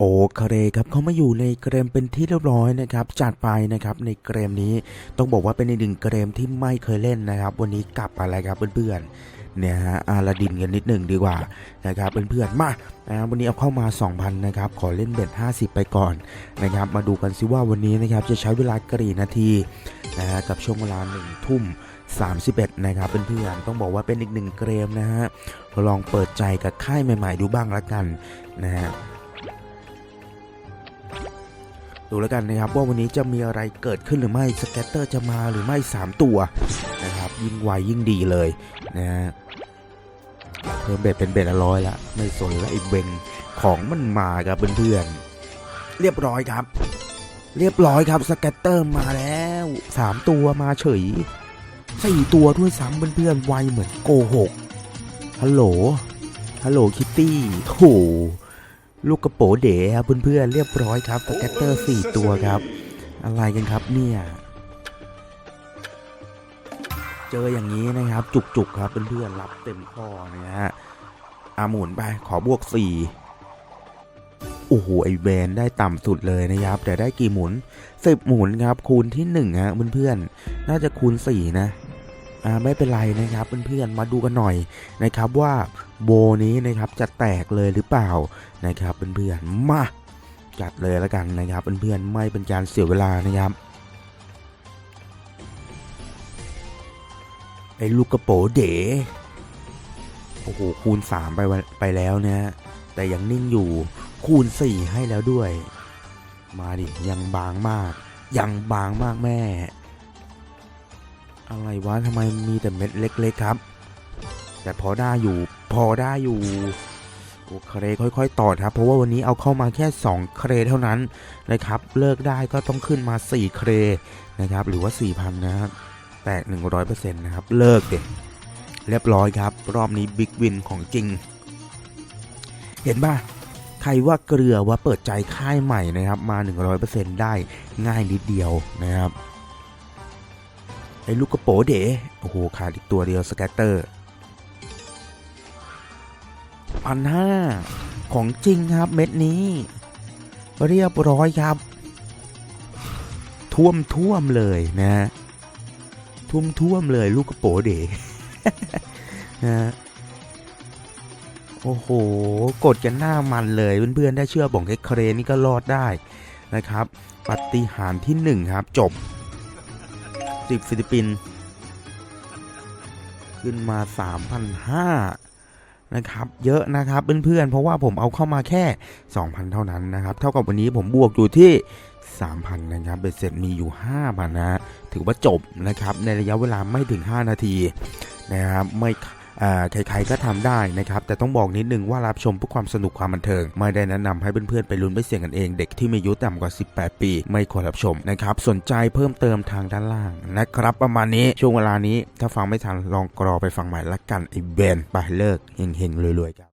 โอเคครับเขามาอยู่ในเกมเป็นที่เรียบร้อยนะครับจัดไปนะครับในเกมนี้ต้องบอกว่าเป็นอีกหนึ่งเกมที่ไม่เคยเล่นนะครับ วันนี้กลับอะไรครับเพื่อนๆเนี่ยฮะอาลาดินกันนิดหนึ่งดีกว่านะครับเพื่อนๆมานะวันนี้เอาเข้ามา 2,000นะครับขอเล่นเบ็ด50 ไปก่อนนะครับ มาดูกันซิว่าวันนี้นะครับจะใช้เวลากี่นาทีนะฮะกับช่วงเวลา1ทุ่ม31 นะครับเพื่อนๆต้องบอกว่าเป็นอีกหนึ่งเกมนะฮะลองเปิดใจกับค่ายใหม่ ๆ ดูบ้างละกันนะฮะ ดูแล้วกันนะครับว่าวันนี้จะมีอะไรเกิดขึ้นหรือไม่สแกตเตอร์จะมาหรือไม่ 3 ตัวนะครับยิ่งไวยิ่งดีเลยนะฮะเพิ่มเบ็ดเป็นเบ็ดละร้อยละไม่สนละไอ้เบงของมันมาครับเพื่อนๆเรียบร้อยครับ เรียบร้อยครับสแกตเตอร์มาแล้ว 3 ตัวมาเฉยสี่ตัวด้วยซ้ำเพื่อนๆไวเหมือนโกหกฮัลโหลฮัลโหลคิตตี้โถ ลูกกระโปเด๋ครับเพื่อนๆเรียบร้อยครับสแกตเตอร์4ตัวครับ อะไรกันครับเนี่ยเจออย่างนี้นะครับ จุกๆครับเพื่อนๆรับเต็มข้อนะฮะอาหมุนไปขอบวก4โอ้โหไอแวนได้ต่ำสุดเลยนะครับ แต่ได้กี่หมุน10หมุนครับ คูณที่1ฮะเพื่อนๆน่าจะคูณ4นะ อ่าไม่เป็นไรนะครับเพื่อนๆมาดูกันหน่อยนะครับว่าโบนี้นะครับจะแตกเลยหรือเปล่านะครับเพื่อนๆมาจัดเลยแล้วกันนะครับเพื่อนๆไม่เป็นการเสียเวลานะครับไอ้ลูกกระโปเด๋โอ้โหคูณ 3 ไปไปแล้วนะแต่ยังนิ่งอยู่คูณ 4 ให้แล้วด้วย มาดิยังบางมาก ยังบางมากแม่ อะไรวะทำไมมีแต่เม็ดเล็กๆครับ แต่พอได้อยู่พอได้อยู่โอเคค่อยๆ ต่อครับ เพราะว่าวันนี้เอาเข้ามาแค่ 2 เครเท่านั้นนะครับ เลิกได้ก็ต้องขึ้นมา 4 เครนะครับ หรือว่า 4,000 นะครับ แตก 100%นะครับ เลิกเด็ดเรียบร้อยครับ รอบนี้บิ๊กวินของจริง เห็นป่ะ ใครว่าเกลือว่าเปิดใจค่ายใหม่นะครับ มา 100%ได้ง่ายนิดเดียวนะครับ ไอ้ลูกกระโปเด๋โอ้โหขาดอีกตัวเดียวสแกตเตอร์พันห้าของจริงครับเม็ดนี้ เรียบร้อยครับ ท่วมท่วมเลยนะฮะท่วมท่วมเลยลูกกระโปเดนะฮะโอ้โห กดกันหน้ามันเลยเพื่อนๆได้เชื่อบอกไอ้เครนนี่ก็รอดได้นะครับ ปฏิหารที่หนึ่งครับจบ สิบฟิลิปปินส์ขึ้นมา 3,500 นะครับ เยอะนะครับเพื่อนๆ เพราะว่าผมเอาเข้ามาแค่ 2,000 เท่านั้นนะครับ เท่ากับวันนี้ผมบวกอยู่ที่ 3,000 นะครับ เบ็ดเสร็จมีอยู่ 5,000 นะฮะถือว่าจบนะครับ ในระยะเวลาไม่ถึง 5 นาทีนะครับ ไม่ ใครๆก็ทำได้นะครับ แต่ต้องบอกนิดนึงว่ารับชมเพื่อความสนุกความบันเทิง ไม่ได้แนะนำให้เพื่อนๆไปลุ้นไปเสี่ยงกันเอง เด็กที่มีอายุต่ำกว่า 18 ปี ไม่ควรรับชมนะครับ สนใจเพิ่มเติมทางด้านล่างนะครับ ประมาณนี้ช่วงเวลานี้ถ้าฟังไม่ทันลองกรอไปฟังใหม่ละกันไอ้เบนไปเลิกเฮงๆรวยๆครับ